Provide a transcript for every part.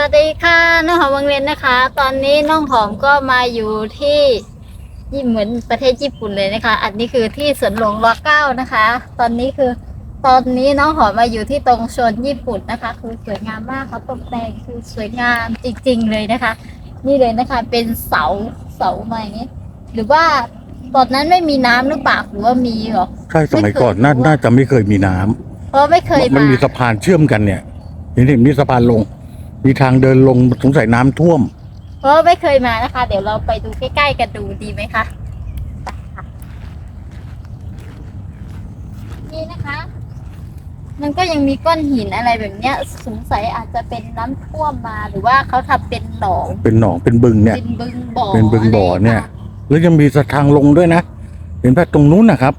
วัสดีค่ะน้องหอมวังเรียนนะคะ ตอนนี้น้องหอมก็มาอยู่ที่ยี่เหมือนประเทศญี่ปุ่นเลยนะคะ อันนี้คือที่สวนหลวงรอเก้านะคะ ตอนนี้คือตอนนี้น้องหอมมาอยู่ที่ตรงโซนญี่ปุ่นนะคะ คือสวยงามมากเขาตกแต่งคือสวยงามจริง ๆ เลยนะคะ นี่เลยนะคะเป็นเสาเสามาอย่างนี้หรือว่าตอนนั้นไม่มีน้ำหรือเปล่าหรือว่ามีเหรอใช่สมัยก่อนน่าไม่เคยรู้น่าจะไม่เคยมีน้ำเพราะไม่เคยมันมามีสะพานเชื่อมกันเนี่ยเห็นเห็นมีสะพานลง มีทางเดินลงสงสัยน้ำท่วม เพราะไม่เคยมานะคะ เดี๋ยวเราไปดูใกล้ๆกันดูดีไหมคะไปค่ะนี่นะคะ มันก็ยังมีก้อนหินอะไรแบบเนี้ย สงสัยอาจจะเป็นน้ำท่วมมาหรือว่าเขาทำเป็นหนอง เป็นหนองเป็นบึงเนี่ย เป็นบึงบ่อเป็นบึงบ่อเนี่ยะไรแล้วยังมีสะทางลงด้วยนะ เห็นไหมตรงนู้นนะครับ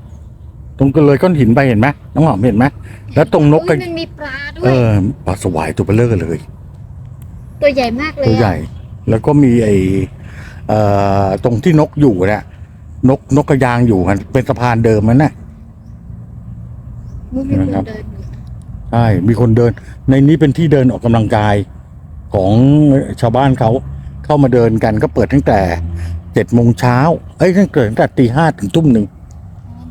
ตรงก็เลยก้อนหินไปเห็นไหมน้องหอมเห็นไหมแล้วตรงนกก็อุ๊ยมันมีปลาด้วเอยอปลาสวายตัวเบลเลอร์เลย ตัวใหญ่มากเลยตัวใหญ่ แล้วก็มีไอเอ่อตรงที่นกอยู่เนี่ยนกนกกระยางอยู่มันเป็นสะพานเดิมมันน่ะนี่มีคนนะครับเดินอยู่ใช่มีคนเดิน ในนี้เป็นที่เดินออกกำลังกายของชาวบ้านเขาเข้ามาเดินกันก็เปิดตั้งแต่เจ็ดโมงเช้าเอ้ยตั้งแต่ตั้งแต่ตีห้าถึงทุ่มหนึ่ง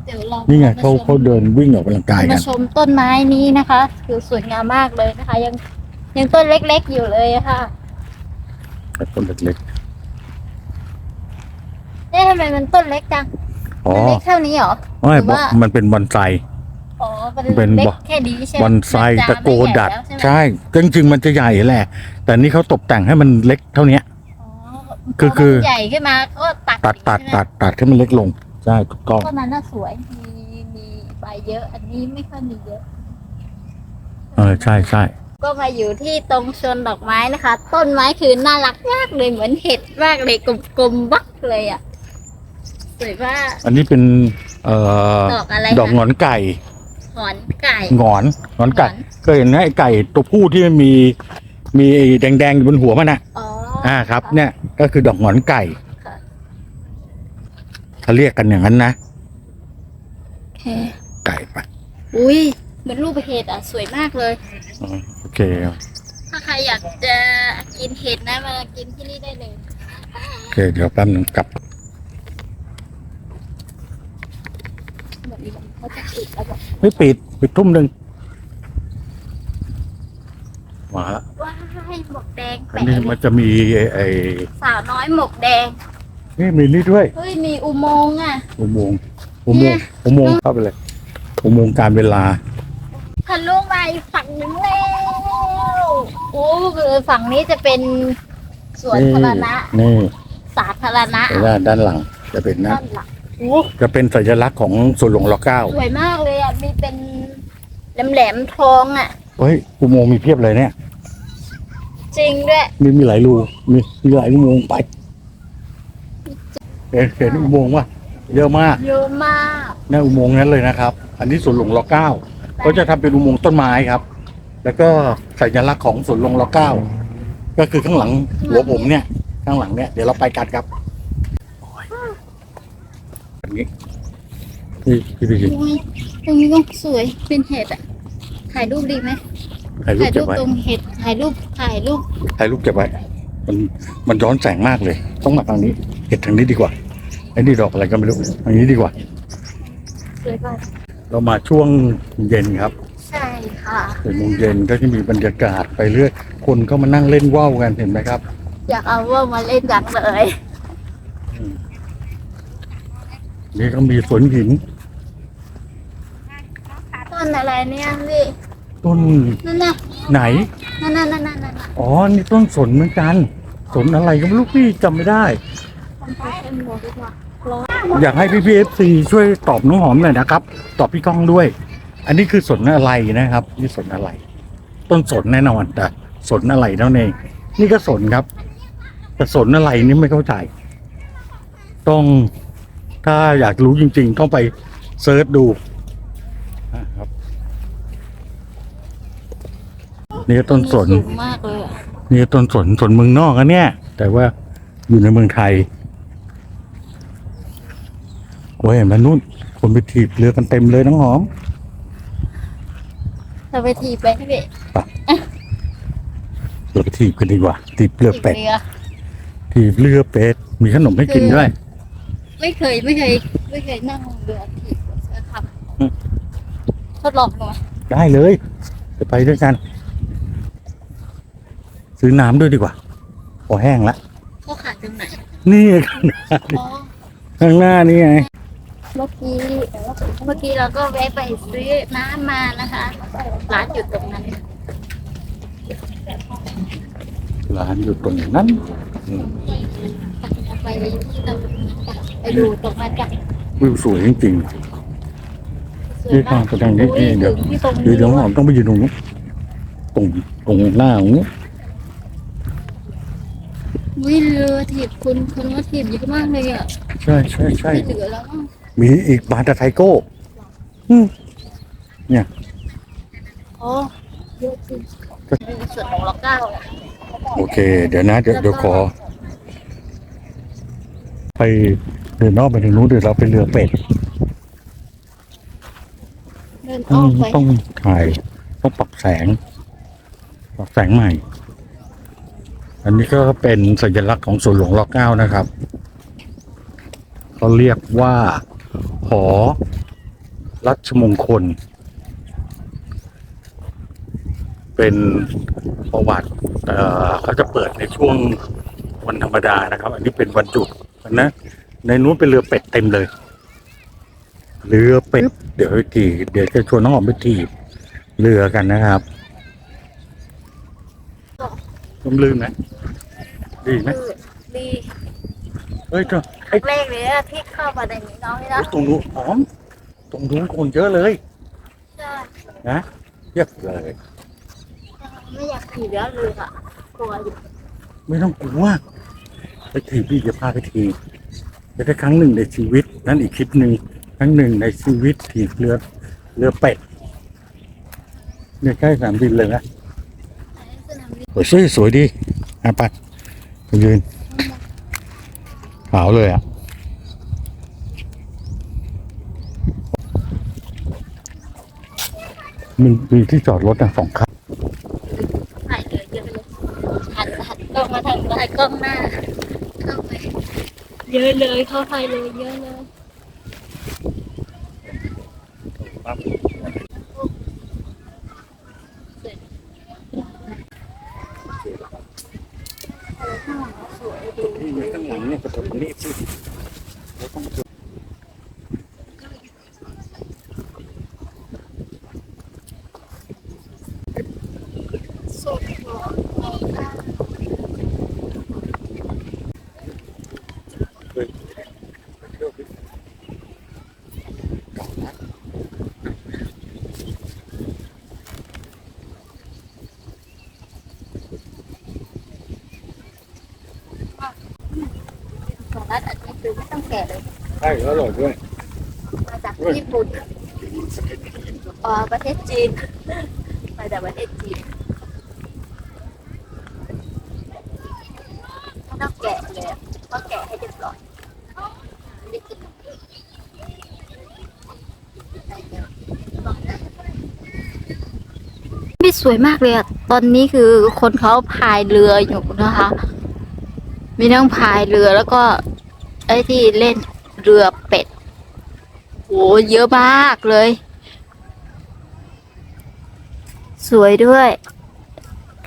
เดี๋ยวเรานี่ไงมเขาชมเขาเดินวิ่งออกกำลังกายกัมานชมต้นไม้นี้นะคะคือสวยงามมากเลยนะคะ ยัง ยังต้นเล็กๆอยู่เลยอะค่ะต้นเล็กเอ๊ะทำไมมันต้นเล็กจังๆอ๋อมันเล็กเท่านี้เหรอ ไม่หรือบอกว่า มันเป็นบอนไซ อ๋อมันเป็นเล็กบอแค่นี้ใช่ไหมบอนไซมันจตะโกดัด ไม่ใหญ่แล้วใช่ไหมใช่จริงๆมันจะใหญ่แหละ แต่นี่เขาตกแต่งให้มันเล็กเท่าเนี้ย อ๋อคือพคือ มันใหญ่ขึ้นมาก็ตัดตัดตัดใช่ไหมตัดตัดให้มันเล็กลง ใช่ถูกต้องต้นนั้นน่ะสวยมีมีใบเยอะ อันนี้ไม่ค่อยมีเยอะ เออใช่ใช่ ก็มาอยู่ที่ตรงชนดอกไม้นะคะ ต้นไม้คือน่ารักมากเลยเหมือนเห็ดมากเลยกลมๆบักเลยอะสวยมากอันนี้เป็นเอ่อดอกอะไรดอกหงคะอนไก่หอนไก่หงอนหงอนไก่หงอนเคยเห็นไหมไอ้ไก่ตัวผู้ที่มันมีมีไอ้แดงๆอยู่บนหัวมันน่ะอ๋ออ่าครับ เนี่ยก็คือดอกหงอนไก่ค่ะเขาเรียกกันอย่างนั้นนะโอเคไก่ปะอุ้ยเหมือนรูปเห็ดอะ สวยมากเลยอ๋อโอ เคครับถ้าใครอยากจะกินเห็ดนะมากินที่นี่ได้เลยโอเคเดี๋ยวแป๊บนึงกลับเหมือนเขาจะปิดแล้วบอกไม่ปิดปิดทุ่มหนึ่งมาละว้ายหมวกแดงอัแปะนนี้มันจะมีไอ้ไอ้สาวน้อยหมวกแดง นี่มีนี่ด้วย เฮ้ย มีอุโมงค์อะ อุโมงค์อุโมงค์อุโมงค์เข้าไปเลย อุโมงค์การเวลา ทะลุมาอีกฝั่งหนึ่งแล้ว โอ้คือฝั่งนี้จะเป็นสวนธารณะ นี่สาธารณะแต่ด้านด้านหลังจะเป็นนะด้านหลังโอ้จะเป็นสัญลักษณ์ของสวนหลวงรอเก้าสวยมากเลยอะมีเป็นแหลมๆทองอะ เฮ้ยอุโมงค์มีเพียบเลยเนี่ย จริงด้วยมีมีหลายรูมีมีหลายอุโมงค์ไปเห็นเห็นอุโมงค์ว่ะเยอะมากเยอะมาก ในอุโมงค์นั้นเลยนะครับ อันนี้สวนหลวงรอเก้าเขาจะทำเป็นอุโมงค์ต้นไม้ครับ แล้วก็สัญลักษณ์ของสวนหลวงรอเก้าก็คือข้างหลังหัวผมเนี่ยข้างหลังเนี่ยเดี๋ยวเราไปกันครับโอ้ยอันนี้นี่พี่พี่โอ้ยตรงนี้ก็สวยเป็นเห็ดอะถ่ายรูปดีไหมถ่ายรูปถ่ายเก็รูบปไว้ตรงเห็ดถ่ายรูปถ่ายรูปถ่ายรูปเก็บไว้ มันมันย้อนแสงมากเลย ต้องมาทางนี้ เห็ดทางนี้ดีกว่าไอ้นี่ดอกอะไรก็ไม่รู้ทางนี้ดีกว่า สวยมากเรามาช่วงเย็นครับใช่ ค่ะเจ็ดโมงเย็นก็จะมีบรรยากาศไปเรื่อยคนก็มานั่งเล่นว่าวกันเห็นไหมครับ อยากเอาว่ามาเล่นจังเลยนี่ก็มีสวนหินต้นอะไรเนี่ยพี่ต้นนั่นน่ะไหน นั่นน่ะนั่นน่ะนั่นน่ะอ๋อ นี่ต้นสนเหมือนกัน สนอะไรก็ไม่รู้พี่จำไม่ได้ทำไปเป็นหมดดีกว่าร้อนอยากให้พี่พีเอฟซีช่วยตอบน้องหอมหน่อยนะครับ ตอบพี่ก้องด้วย อันนี้คือสนอะไรนะครับ นี่สนอะไร ต้นสนแน่นอนแต่สนอะไรเท่านั้นเองนี่ก็สนครับ แต่สนอะไรนี่ไม่เข้าใจ ต้องถ้าอยากรู้จริง ๆ ต้องไปเซิร์ชดูนะครับนี่ก็ต้นสนสูงมากเลยอะนี่ก็ต้นสนสนเมืองนอกอะเนี่ยแต่ว่าอยู่ในเมืองไทยโอ้ยเห็นไหมนู่นคนไปถีบเรือกันเต็มเลยน้องหอม เราไปทีไปพี่ไปเราไปถีบกันดีกว่าถีบเรือเป็ดเรือถีบเรือเป็ดมีขนมให้กินด้วย ไม่เคยไม่เคย ไม่เคยนั่งเรือถีบเรือขับอืมทดลองหน่อยได้เลยจะไปด้วยกัน ซื้อน้ำด้วยดีกว่าพอแห้งละเขาขายตรงไหนนี่อ๋อข้างหน้านี่ไง เมื่อกี้เมื่อกี้เราก็แวะไปซื้อน้ำมานะคะ ร้านอยู่ตรงนั้น ร้านอยู่ตรงนั้นอืมไปที่เราไปดูตรงนั้นกันวิวสวยจริงสวยมากนี่ทางแสดงนี่อุ้ยเดี๋ยวถึงที่ตรงๆนี้เดี๋ยวเดี๋ยวหอมต้องไปยืนตรงนู้นตรงตรงหน้าตรงนี้อุ้ยเรือถีบคุณคุณว่าถีบเยอะมากเลยอะ ใช่ใช่ใช่ไม่เหลือแล้ว มั้งมีอีกบาร์ตาไทโก้อืมอ๋อเยอะจริงมีส่วนของล็อกเก้าอะโอเค เดี๋ยวนะ เดี๋ยวเดี๋ยวขอ ไปเดินนอกไปทางนู้นเดี๋ยวเราไปเรือเป็ดเดินต้อ้อองมไปต้องถ่ายต้องปรับแสง ปรับแสงใหม่ อันนี้ก็เป็นสัญลักษณ์ของสวนหลวงรอเก้านะครับเขาเรียกว่า หอ รัชมงคล เป็นประวัติเอ่อเขาจะเปิดในช่วงวันธรรมดานะครับ อันนี้เป็นวันหยุดนะ ในนู้นเป็นเรือเป็ดเต็มเลย เรือเป็ด เดี๋ยวไปถีบเดี๋ยวจะชวนน้องออมไปถีบเรือกันนะครับร่มลื่นไหมดีไหมคือดีเฮ้ยเจ้าไอ้แรกเลยอะที่เข้ามาในนี้น้องนี่นะตรงนู้นหอม ตรงนู้นคนเยอะเลยใช่นะเยียบเลย ไม่อยากขี่แล้วเรืออะกลัวอยู่ไม่ต้องกลัวไปถีบพี่จะพาไปถีบจะได้ครั้งหนึ่งในชีวิต นั่นอีกคลิปหนึ่งครั้งหนึ่งในชีวิตถีบเรือเรือเป็ดเนี่ยใกล้สนามบินเลยนะสนามบิน โอ้ยสวยสวยดีอะไปไปยืน ขาวเลยอะมีมีที่จอดรถนะสองคันถ่ายเรือเยอะเลยหันหันกล้องมาทางถ่ายกล้องหน้า เข้าไป เยอะเลยเข้าไปเลยเยอะเลย นี่ข้างหลังเนี่ยกระถางนี่สิสุดหล่อของร้านอันนี้คือไม่ต้องแกะเลย ใช่แล้วอร่อยด้วย มาจากญี่ปุ่นอ๋อประเทศ จีน มาจากประเทศจีนไม่ต้องแกะเลยอะเพราะแกะให้เรียบร้อยไม่กินไม่สวยมากเลยอะตอนนี้คือคนเขาพายเรืออยู่นะคะ มีนั่งพายเรือแล้วก็ ไอ้ที่เล่นเรือเป็ดโหเยอะมากเลย สวยด้วย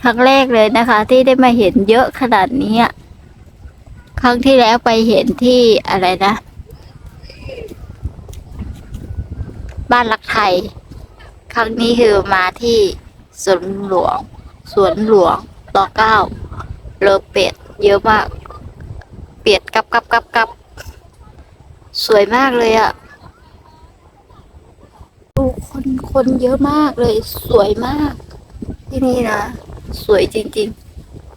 ครั้งแรกเลยนะคะ ที่ได้มาเห็นเยอะขนาดนี้ครั้งที่แล้วไปเห็นที่อะไรนะ บ้านรักไทย ครั้งนี้คือมาที่สวนหลวง สวนหลวงต่อเก้าเรือเป็ด เยอะมาก เป็ดกับกับกับกับสวยมากเลยอะดู คนเยอะมากเลย สวยมาก ที่นี่นะ สวยจริง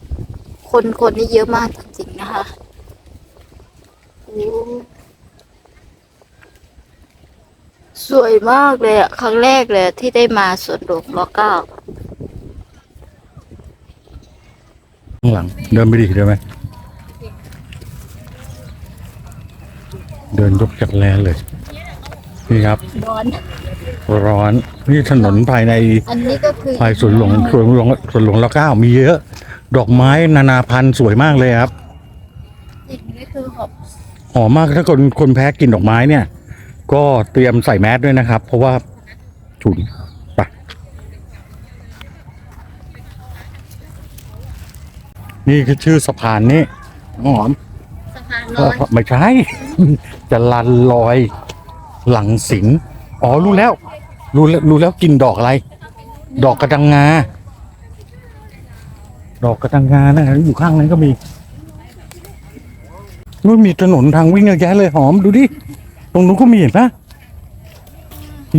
ๆ คนคนนี่เยอะมากจริงๆนะคะสวยมากเลยอะครั้งแรกเลยที่ได้มาสวนหลวงรอเก้าข้างหลังเดินไปดิเดินไหมเดินยกจากแลนเลย นี่ครับ ร้อน ร้อนนี่ถนนภายในอันนี้ก็คือภายสวนหลวงสวนหลวงสวนหลวงรอเก้ามีเยอะ ดอกไม้นานาพันธุ์สวยมากเลยครับอีกนี่คือหอบหอมมากถ้าคนคนแพ้กลินดอกไม้เนี่ย ก็เตรียมใส่แมสด้วยนะครับ เพราะว่าฉุนไปนี่คือชื่อสะพานนี่น้องหอมสะพานลอยไม่ใช่จะลันลอย หลังสิง อ๋อรู้แล้ว รู้แล้วรู้แล้วกินดอกอะไร ดอกกระดังงา ดอกกระดังงานะอยู่ข้างนั้นก็มีนู่นมีถนนทางวิ่งเยอะแยะเลยหอมดูดิ ตรงนู้นก็มีเห็นปะ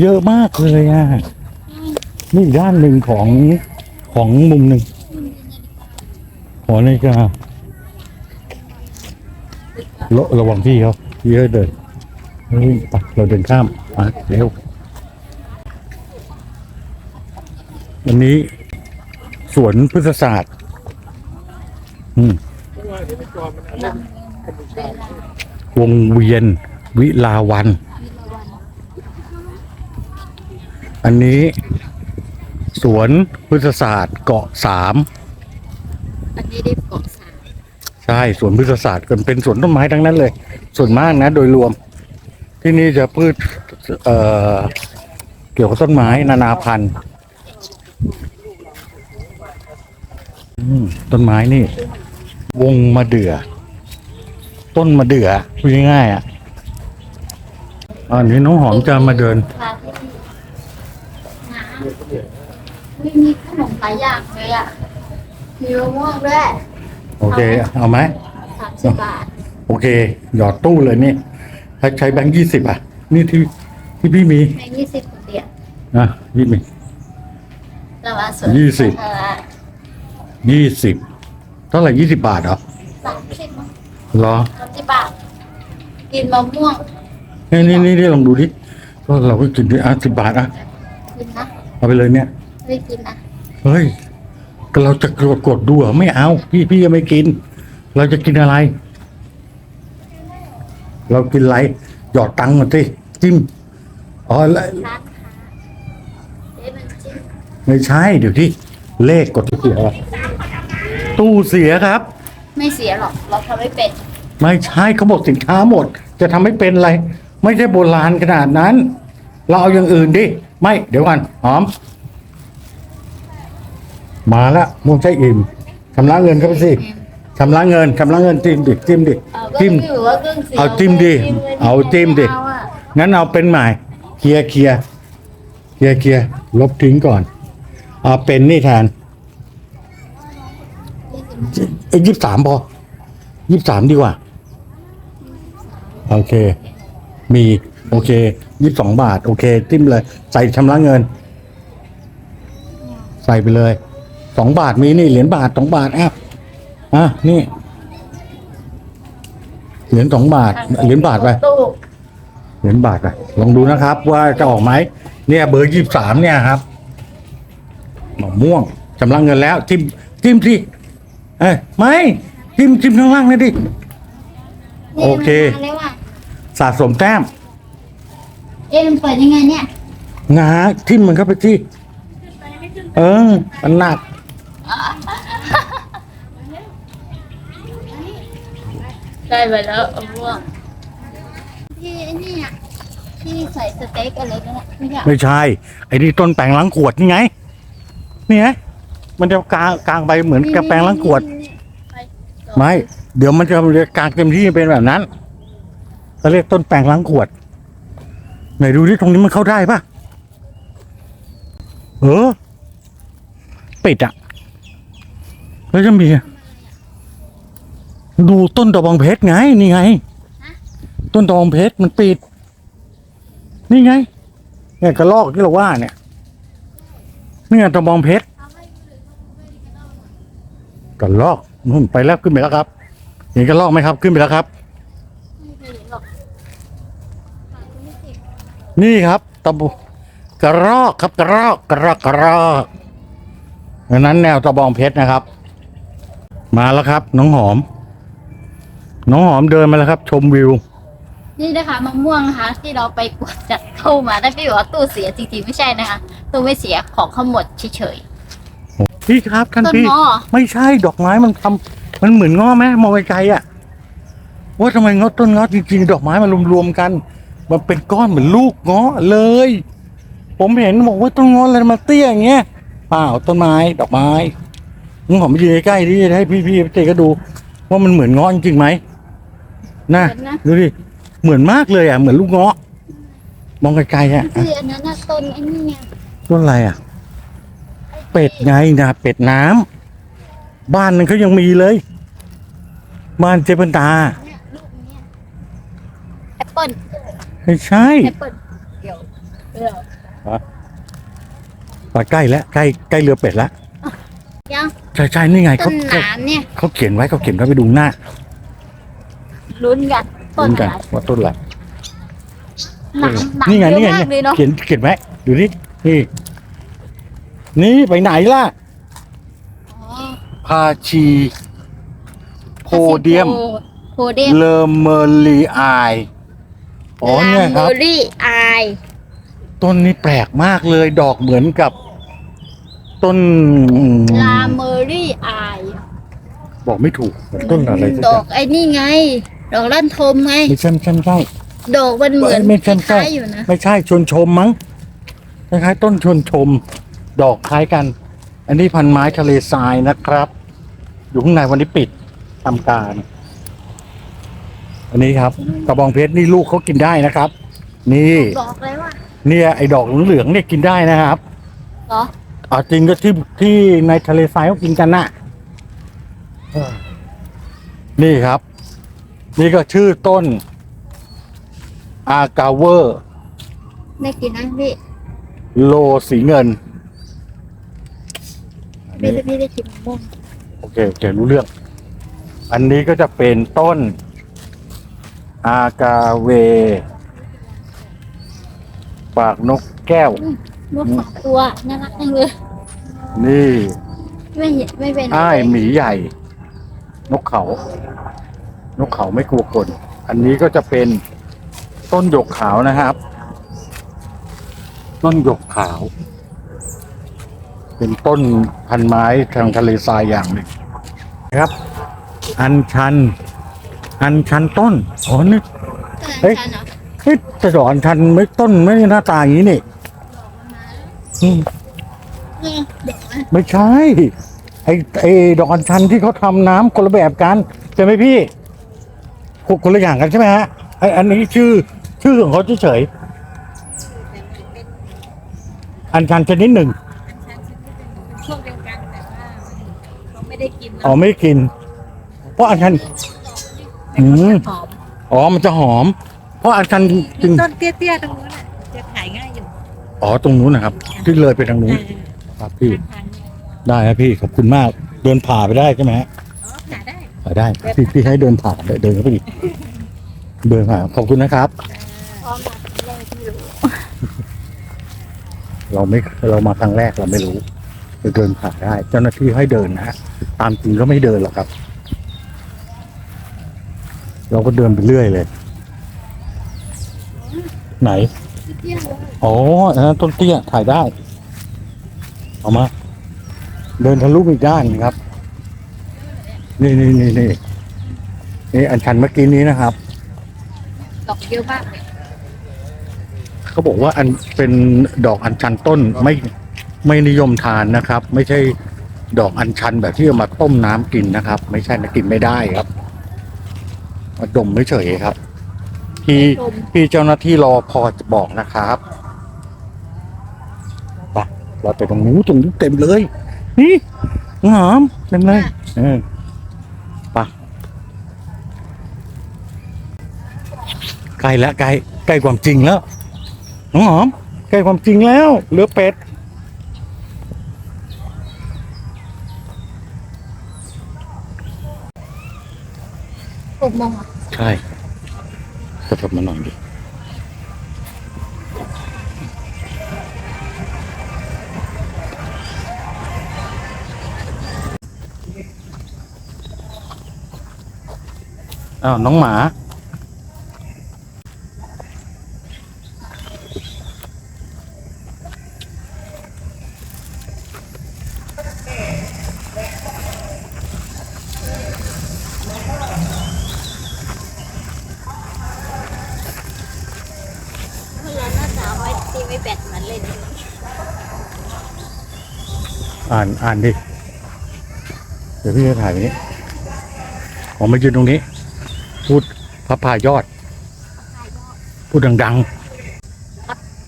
เยอะมากเลยอะนี่อีกด้านหนึ่งของของมุมหนึ่งหอนาฬิการะระวังพี่เขาเยอะเลย เฮ้ยไปเราเดินข้ามมาเร็วอันนี้สวนพฤกษศาสตร์ อืมวงเวียนวิลาวัน อันนี้ สวนพฤกษศาสตร์เกาะสามอันนี้ได้เกาะสามใช่ สวนพฤกษศาสตร์กันเป็นสวนต้นไม้ทั้งนั้นเลย ส่วนมากนะ โดยรวม ที่นี่จะพืชเอ่อเกี่ยวกับต้นไม้นานาพันธุ์อืมต้นไม้นี่ วงมะเดื่อต้นมะเดื่อพูดง่ายๆอะอันนี้น้องหอมจะมาเดินพาที่น้ำไม่มีขนมหลายอย่างเลยอะมีมะม่วงด้วย โอเค เอาไหมสามสิบบาท โอเค หยอดตู้เลยนี่ ถ้าใช้แบงค์ยี่สิบอะ นี่ที่ที่พี่มีในยี่สิบเหรียญนะพี่มีแต่ว่าส่วนยี่สิบเออยี่สิบเท่าไหร่ยี่สิบบาทเหรอสามสิบมั้งเหรอสามสิบบาทกินมะม่วงนี่นี่นี่นี่ลองดูดิก็เราก็กินด้วยอะสิบบาทอะกินนะเอาไปเลยเนี่ย ไม่กินนะเฮ้ยก็เราจะกดกดดูเหรอไม่เอา พี่พี่ยังไม่กิน เราจะกินอะไร เรากินอะไรหยอดตังค์มาสิจิ้มอ๋อแล้วร้านค้าเอ๊ะมันจิ้มไม่ใช่เดี๋ยวที่เลขกดที่เสียอะไรตู้เสียครับ ไม่เสียหรอก เราทำไม่เป็นไม่ใช่เขาบอกสินค้าหมด จะทำให้เป็นอะไร ไม่ใช่โบราณขนาดนั้น เราเอาอย่างอื่นดิ ไม่เดี๋ยวก่อนหอม มาละม่วงใช่อิ่มชำระเงินเข้าไปสิ ชำระเงินชำระเงินจิ้มดิจิ้มดิเอาก็จิ้มอยู่ว่าเครื่องเสียงเอาจิ้มดิลยเอาจิ้มดิไเอาอะงั้นเอาเป็นใหม่เคลียร์เคลียร์เคลียร์เคลียร์ลบทิ้งก่อน เอาเป็นนี่แทนเอ้ยี่สิบสามพอยี่สิบสามดีกว่า โอเค มีโอเคยี่สิบสองบาท โอเค จิ้มเลย ใส่ชำระเงิน ใส่ไปเลยสองบาทมีนี่เหรียญบาทสองบาทอะ อะนี่เหรียญสองบาทเหรียญบาทไปตู้เหรียญบาทไปลองดูนะครับ ว่าจะออกไหมเนี่ย เบอร์ยี่สามเนี่ยครับมะม่วงชำระเงินแล้วจิ้มจิ้มสิเอ้ยไม่จิ้มจิ้มข้างล่างเลยดิโอเค นี่มันมาแล้วอะสะสมแต้มเอ๊ะมันเปิดยังไงเนี่ยงาทิ่มมันเข้าไปที่เออมันหนัก ได้ไปแล้วมะม่วงที่ไอ้นี่อะที่ใส่สเต็กอะไรนั่นแหละไม่ใช่ไม่ใช่ ไอ้นี่ต้นแปลงล้างขวดนี่ไง นี่ไงมันจะกลางกลางไปเหมือนกับแปลงล้างขวดไปไม่ เดี๋ยวมันจะกลางเต็มที่เป็นแบบนั้นเขาเรียกต้นแปลงล้างขวด ไหนดูที่ตรงนี้มันเข้าได้ปะเออ ปิดอะ แล้วจะมี ดูต้นตะบองเพชรไง นี่ไง ต้นตะบองเพชรมันปิด นี่ไง เนี่ยกระลอกที่เราว่าเนี่ยนี่ไงตะบองเพชรกระลอกนู่นไปแล้วขึ้นไปแล้วครับ เห็นกระลอกไหมครับ ขึ้นไปแล้วครับไม่เคยเห็นหรอกนี่ครับตะบูกระรอกครับกระรอกกระรอกกระรอกดังนั้นแนวตะบองเพชรนะครับ มาแล้วครับ น้องหอม น้องหอมเดินมาแล้วครับ ชมวิว นี่นะคะมะม่วงนะคะ ที่เราไปกวดจากตู้มาได้พี่บอกว่าตู้เสียจริงๆไม่ใช่นะคะตู้ไม่เสียของเขาหมดเฉย พี่ครับท่านต้นพี่ ง้อเหรอ ไม่ใช่ดอกไม้มันทำมันเหมือนง้อไหมมองไกลๆอะว่าทำไมง้อต้นง้อจริงๆ ดอกไม้มันรวมๆกัน มันเป็นก้อนเหมือนลูกง้อเลย ผมเห็นบอกว่าต้นง้ออะไรมาเตี้ยอย่างเงี้ยเปล่าต้นไม้ดอกไม้มึงขอมายืนใกล้ๆดิจะให้พี่ๆเจก็ดู ว่ามันเหมือนง้อจริงๆไหม นะเหมือนนะ ดูดิ เหมือนมากเลยอะ เหมือนลูกง้อมองไกลๆอะที่อันนั้นน่ะต้นไอ้นี่ไงต้นอะไรอะ เป็ดไงนะเป็ดน้ำบ้านนั้นเขายังมีเลย บ้านเจเปิลตาเนี่ยลูกเนี้ยแอปเปิ้ลไม่ใช่แอปเปิ้ลเดี๋ยวเดี๋ยวมาใกล้แล้วใกล้ใกล้เรือเป็ดแล้วยังใช่ใช่นี่ไงต้เขานหเขานามเนี่ยเขาเขียนไว้เขาเขียนไว้ไปดูหน้า ลุ้นกันต้นดูกัอะไรว่าต้นอะไรหนามหนามนี่ไงเยนี่ไงอะมากเลยเนาะเขียนเขียนไว้ดูนี่นี่นี่ไปไหนล่ะอ๋อพาชีโพเดียม โพเดียมเลอเมอรีไออ๋อเนี่ยครับ ลาเมอรี่ไอต้นนี้แปลกมากเลยดอกเหมือนกับ ต้นอืมลาเมอรี่ไอบอกไม่ถูกเหมือนต้นอะไรสักดออย่างกไอ้นี่ไง ดอกลั่นทมไงไม่ใช่ไม่ใช่ไม่ใช่ดอกมันเหมือนไม่คใช่ใช่ล้ายๆอยู่นะไม่ใช่ชวนชมมั้งคล้ายๆต้นชวนชม ดอกคล้ายกัน อันนี้พันไม้ทะเลทรายนะครับ อยู่ข้างในวันนี้ปิดทำการ อันนี้ครับ กระบองเพชรนี่ลูกเขากินได้นะครับ นี่บอกเลยว่าเนี่ยไอ้ดอกเหลืองๆเนี่ยกินได้นะครับเหรอเอาจริงก็ที่ที่ในทะเลทรายเขากินกันน่ะเออนี่ครับ นี่ก็ชื่อต้น อากาเวอร์ไม่กินนะพี่โลสีเงินอันไม่นี้ได้ไม่ได้กินมะม่วงโอเคโอเครู้เรื่อง อันนี้ก็จะเป็นต้น อากาเว ปากนกแก้วนกสองตัวน่ารักจังเลย นี่ ไม่เห็นไม่เป็นอ้ายหมีใหญ่ นกเขา นกเขาไม่กลัวคน อันนี้ก็จะเป็นต้นหยกขาวนะครับ ต้นหยกขาว เป็นต้นพันไม้ทางทะเลทรายอย่างหนึ่งนะครับ อันชัน อันชันต้นอ๋อนี่เฮ้เฮ้ยยเหรอเฮ้ยแต่ดอกอันชันไม่ต้นไม่หน้าตาอย่างนี้นี่อืมเนี่ยดอกอะไม่ใช่ไอ้ไอ้ดอกอัญชันที่เขาทำน้ำคนละแบบกันใช่ไหมพี่ คนคนละอย่างกันใช่ไหมฮะไอ้อันนี้ชื่อชื่อของเขาเฉยๆอัญชันชนิดหนึ่งช่วงเดียวกันแต่ว่าเขาไม่ได้กินอ๋อไม่กิน เพราะอัญชันอืมหอมอ๋อมันจะหอม เพราะอัญชันจริงต้นเตี้ยๆตรงนู้นน่ะจะขายง่ายอยู่อ๋อตรงนู้นนะครับที่เลยไปทางนู้น ครับพี่ทางนี้ได้ครับพี่ขอบคุณมาก เดินผ่าไปได้ใช่ไหมฮะอ๋อขายได้ผ่าได้พี่พี่ให้เดินผ่าเดินเข้าไปดิเดินผ่าขอบคุณนะครับ พร้อมมาแรกไม่รู้เราไม่เรามาครั้งแรกเราไม่รู้จะเดินผ่านได้ เจ้าหน้าที่ให้เดินนะฮะตามจริงก็ไม่เดินหรอกครับ เราก็เดินไปเรื่อยเลย ไหนเที่ยงเลยอ๋ออันนั้นต้นเตี้ยถ่ายได้ เอามา เดินทะลุไปอีกด้านครับ นี่นี่นี่นี่นี่อันชันเมื่อกี้นี้นะครับ ดอกเยอะมากเลยเขาบอกว่าอันเป็นดอกอัญชันต้นไม่ไม่นิยมทานนะครับ ไม่ใช่ดอกอัญชันแบบที่เอามาต้มน้ำกินนะครับ ไม่ใช่นะกินไม่ได้ครับมาดมไม่เฉยๆครับ พี่พี่เจ้าหน้าที่รอพอจะบอกนะครับไปเราไปตรงนู้นตรงนี้เต็มเลย นี่หอมเต็มเลยเออ ใกล้แล้วใกล้ใกล้ความจริงแล้วน้องหอมใกล้ความจริงแล้วเหลือเป็ดหกโมงเหรอใช่กระทบมาหน่อยดิอ้าวน้องหมา อ่านอ่านดิ เดี๋ยวพี่จะถ่ายนี้ผมมายืนตรงนี้ พูดพระพายอด พูดดัง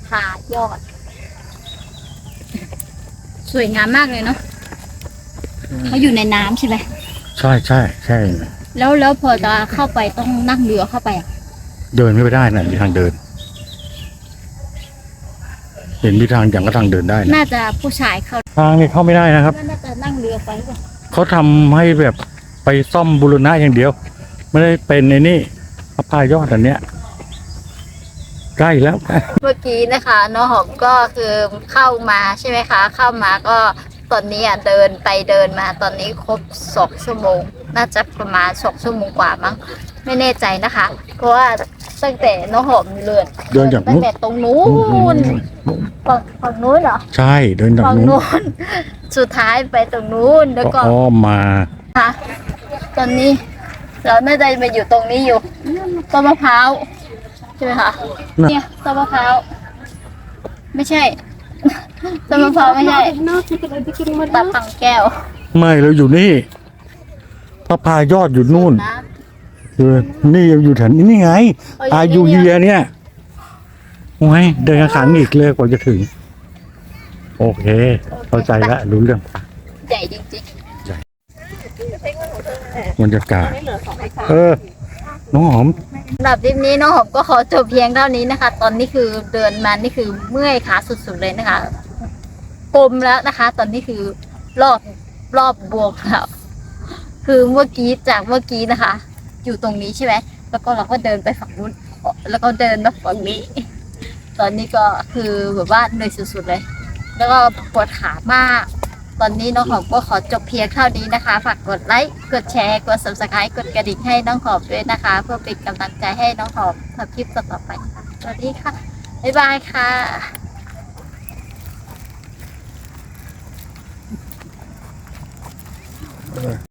ผายอด สวยงามมากเลยเนาะเขาอยู่ในน้ำใช่ไหมๆ ใช่ใช่ใช่แล้วแล้วพอจะเข้าไปต้องนั่งเรือเข้าไปอะเดินไม่ได้นะมีทางเดิน เห็นมีทางอย่างก็ทางเดินได้นะน่าจะผู้ชายเข้าทางนี้เข้าไม่ได้นะครับก็น่าจะนั่งเรือไปป่ะเขาทำให้แบบไปซ่อมบูรณะอย่างเดียว ไม่ได้เป็นในนี่พระพายอดอันเนี้ยใกล้แล้ว เมื่อกี้นะคะน้องหอมก็คือเข้ามาใช่ไหมคะ เข้ามาก็ตอนนี้อะเดินไปเดินมาตอนนี้ครบสองชั่วโมง น่าจะประมาณสองชั่วโมงกว่ามั้ง ไม่แน่ใจนะคะ เพราะว่าตั้งแต่น้องหอมเดินเดินจากนู้นตั้งแต่ตรงนู้นฝั่งฝั่งนู้นเหรอใช่เดินจากฝั่งนู้นนู้น สุดท้ายไปตรงนู้นแล้วก็อ้อมมา ค่ะ ตอนนี้เราน่าจะมาอยู่ตรงนี้อยู่ต้นมะพร้าวใช่ไหมคะน่ะ เนี่ยต้นมะพร้าวไม่ใช่ต้นมะพร้าวไม่ใช่ตาปังแก้วไม่เราอยู่นี่พระพายอดอยู่นู่นนะ คือนี่อยู่แถวนี้นี่ไงเอาอาอยู่ยุนี่เยียเนี่ยโอ้ยเดินขังอีกเลยกว่าจะถึง โอเค เข้าใจแล้วรู้เรื่องใหญ่จริงบรรยากาศเออน้องหอมๆสำหรับคลิปนี้น้องหอมก็ขอจบเพียงเท่านี้นะคะ ตอนนี้คือเดินมานี่คือเมื่อยขาสุดๆเลยนะคะกลมแล้วนะคะ ตอนนี้คือรอบรอบบวกแล้วคือเมื่อกี้จากเมื่อกี้นะคะ อยู่ตรงนี้ใช่ไหมแล้วก็เราก็เดินไปฝั่งนู้น แล้วก็เดินมาฝั่งนี้ ตอนนี้ก็คือแบบว่าเหนื่อยสุดๆเลย แล้วก็ปวดขามาก ตอนนี้น้องหอมก็ขอจบเพียงเท่านี้นะคะ ฝากกดไลค์ กดแชร์ กด subscribe กดกระดิ่งให้น้องหอมด้วยนะคะ เพื่อเป็นกำลังใจให้น้องหอมทำคลิปต่อไป สวัสดีค่ะ บ๊ายบายค่ะ